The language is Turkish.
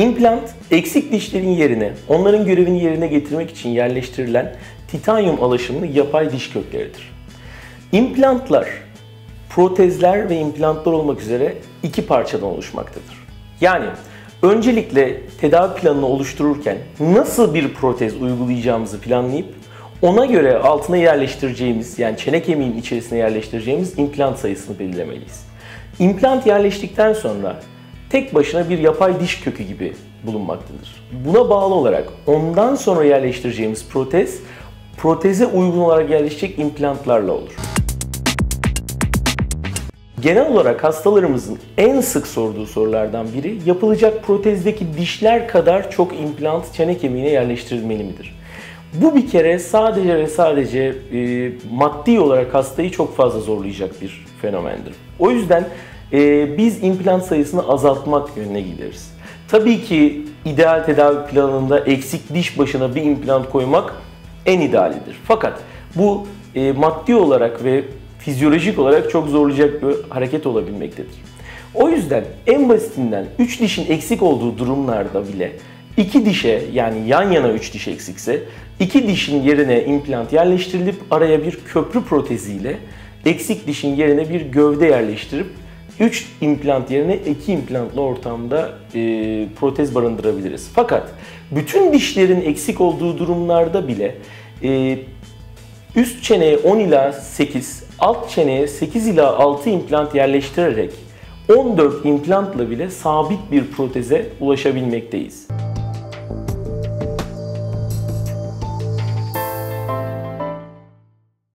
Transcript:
İmplant, eksik dişlerin yerine, onların görevini yerine getirmek için yerleştirilen titanyum alaşımlı yapay diş kökleridir. İmplantlar, protezler ve implantlar olmak üzere iki parçadan oluşmaktadır. Yani öncelikle tedavi planını oluştururken nasıl bir protez uygulayacağımızı planlayıp ona göre altına yerleştireceğimiz yani çene kemiğin içerisine yerleştireceğimiz implant sayısını belirlemeliyiz. İmplant yerleştikten sonra tek başına bir yapay diş kökü gibi bulunmaktadır. Buna bağlı olarak ondan sonra yerleştireceğimiz protez, proteze uygun olarak yerleşecek implantlarla olur. Genel olarak hastalarımızın en sık sorduğu sorulardan biri yapılacak protezdeki dişler kadar çok implant çene kemiğine yerleştirilmeli midir? Bu bir kere sadece ve sadece e, maddi olarak hastayı çok fazla zorlayacak bir fenomendir. O yüzden e, biz implant sayısını azaltmak yönüne gideriz. Tabii ki ideal tedavi planında eksik diş başına bir implant koymak en idealidir. Fakat bu e, maddi olarak ve fizyolojik olarak çok zorlayacak bir hareket olabilmektedir. O yüzden en basitinden 3 dişin eksik olduğu durumlarda bile 2 dişe yani yan yana 3 diş eksikse 2 dişin yerine implant yerleştirilip araya bir köprü proteziyle eksik dişin yerine bir gövde yerleştirip 3 implant yerine 2 implantlı ortamda e, protez barındırabiliriz. Fakat bütün dişlerin eksik olduğu durumlarda bile e, üst çeneye 10 ila 8, alt çeneye 8 ila 6 implant yerleştirerek 14 implantla bile sabit bir proteze ulaşabilmekteyiz.